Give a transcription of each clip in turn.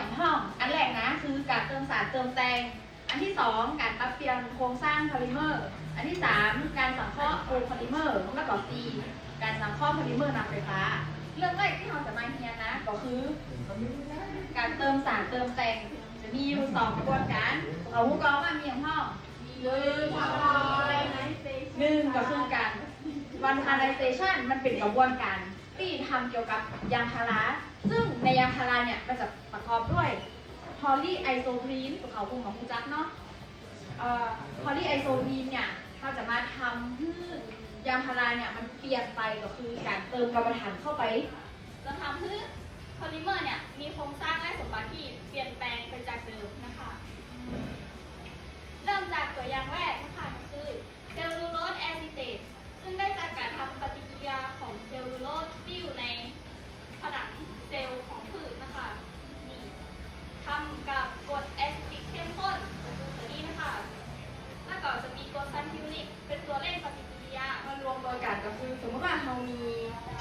ว่า C แบบเนี่ยมันมีอย่างห้อง อันแรกนะคือการเติมสารเติมแต่งอันที่สองการปรับเปลี่ยนโครงสร้างโพลิเมอร์ อันที่สามการสังเคราะห์โคโพลิเมอร์ แล้วก็ C การสังเคราะห์โพลิเมอร์นำไฟฟ้า เรื่องแรกที่เราจะมาเรียนนะก็คือ การเติมสารเติมแต่งจะมีอยู่สองกระบวนการเอาผู้กองมามีอย่างห้องหนึ่งหนึ่งก็คือการวันคาไนเซชันมันเป็นกระบวนการ ที่ทำเกี่ยวกับยางพาราซึ่งในยางพาราเนี่ยมันจะประกอบด้วยพอลีไอโซพรีนตัวเขาวงของคุณจักเนาะพอลีไอโซพรีนเนี่ยเราจะมาทำให้ยางพาราเนี่ยมันเปลี่ยนไปก็คือการเติมกรรมฐานเข้าไป จะทำให้โพลิเมอร์เนี่ยมีโครงสร้างและสมบัติที่เปลี่ยนแปลงไปจากเดิมนะคะ เริ่มจากตัวอย่างแรก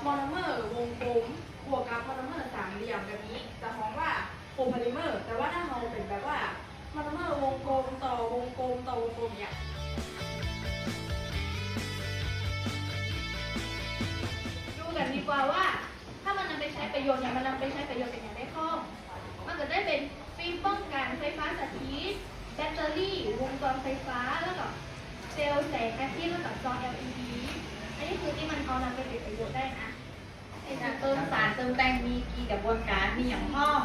โมโนเมอร์วงกลมบวกกับโมโนเมอร์สามเหลี่ยมแบบนี้จะมองว่าโคโพลิเมอร์ แต่ว่าถ้าเราเป็นแบบว่าโมโนเมอร์วงกลมต่อวงกลมต่อวงกลมเนี่ยดูกันดีกว่าว่า ถ้ามันนำไปใช้ประโยชน์เนี่ยมันนำไปใช้ประโยชน์เป็นอย่างได้ข้องมันจะได้เป็นฟิล์มป้องกันไฟฟ้าสถิตแบตเตอรี่ วงจรไฟฟ้าแล้วก็เซลล์แสงอาทิตย์แล้วกับจอ LED อันนี้คือที่มันเอานำไปเป็นประโยชน์ได้นะไอ้การเติมสารเติมแต่งมีกี่กระบวนการมีอย่างห้อง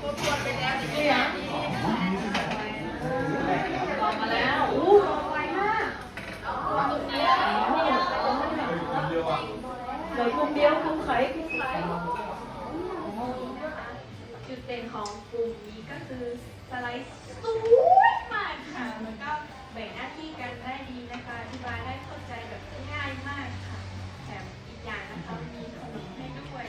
ทบทวนไปแล้วเหลืองบอกมาแล้วอู้บอกไวมากตัวเดียเหลือกลุ่มเดียวกลุ่มไขกลุ่มไข่จุดเด่นของกลุ่มนี้ก็คือสไลด์สวยมากค่ะแล้วก็ แบ่งหน้าที่กันได้ดีนะคะอธิบายได้เข้าใจแบบง่ายมากค่ะแถมอีกอย่างนะคะมีขนมให้ด้วย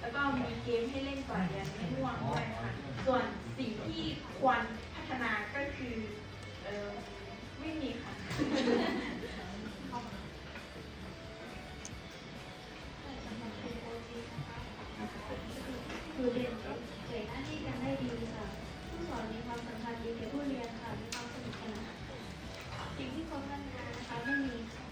แล้วก็มีเกมให้เล่นก่อนเรียนไม่ง่วงด้วยค่ะ ส่วนสิ่งที่ควรพัฒนาก็คือเออไม่มีค่ะคือเรียนแบ่งหน้าที่กันได้ดีค่ะ สอนมีความสำคัญดีแก่ผู้เรียนค่ะ มีความสนุกสนานสิ่งที่เขาพัฒนานะคะไม่มีค่ะ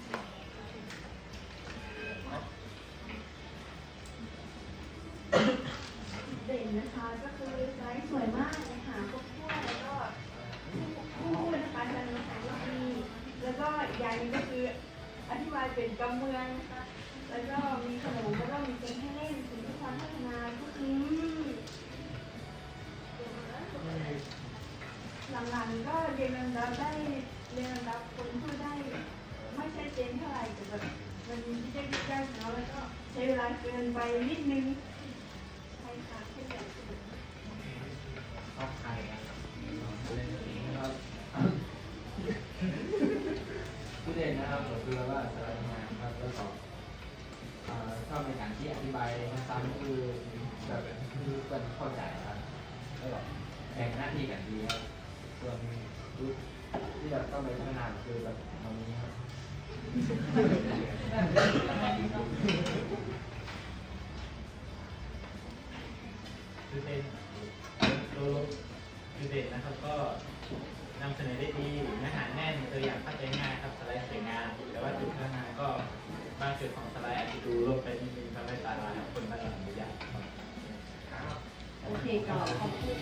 เด่นนะคะก็คือไลฟ์สวยมากเลยค่ะครบถ้วนแล้วก็คู่นะคะการภาษาที่ดีแล้วก็อีกอย่างนึงก็คืออธิบายเป็นกำเมืองนะคะแล้วก็มีขนมแล้วก็มีเกมให้เล่นสิ่งที่ความพัฒนาก็คื หลังๆก็เรียนลำดับได้เรียนลำดับคนพูดได้ ไม่ใช่เจนเท่าไหร่แต่แบบมันมีที่ได้ยากๆเนาะแล้วก็ใช้เวลาเกินไปนิดนึงใช่ค่ะแค่แบบสนุกชอบใครครับผู้เด่นนะครับก็คือว่าสไลด์งานครับแล้วก็ชอบในการที่อธิบายซ้ำๆคือแบบคือเป็นเข้าใจครับแล้วก็แบ่งหน้าที่กันดีครับ ส่วนที่แบบต้องไปพัฒนาคือแบบตรงนี้ครับคือเป็นตัวคือเด่นนะครับก็นำเสนอได้ดีเนื้อหาแน่นตัวอย่างเข้าใจง่ายครับสไลด์สวยงามแต่ว่าจุดพัฒนาก็บางจุดของสไลด์อาจจะดูลกไปนิดนึงทำให้ตาลายคนมาหลังไม่อยากครับโอเคก็ขอบคุณ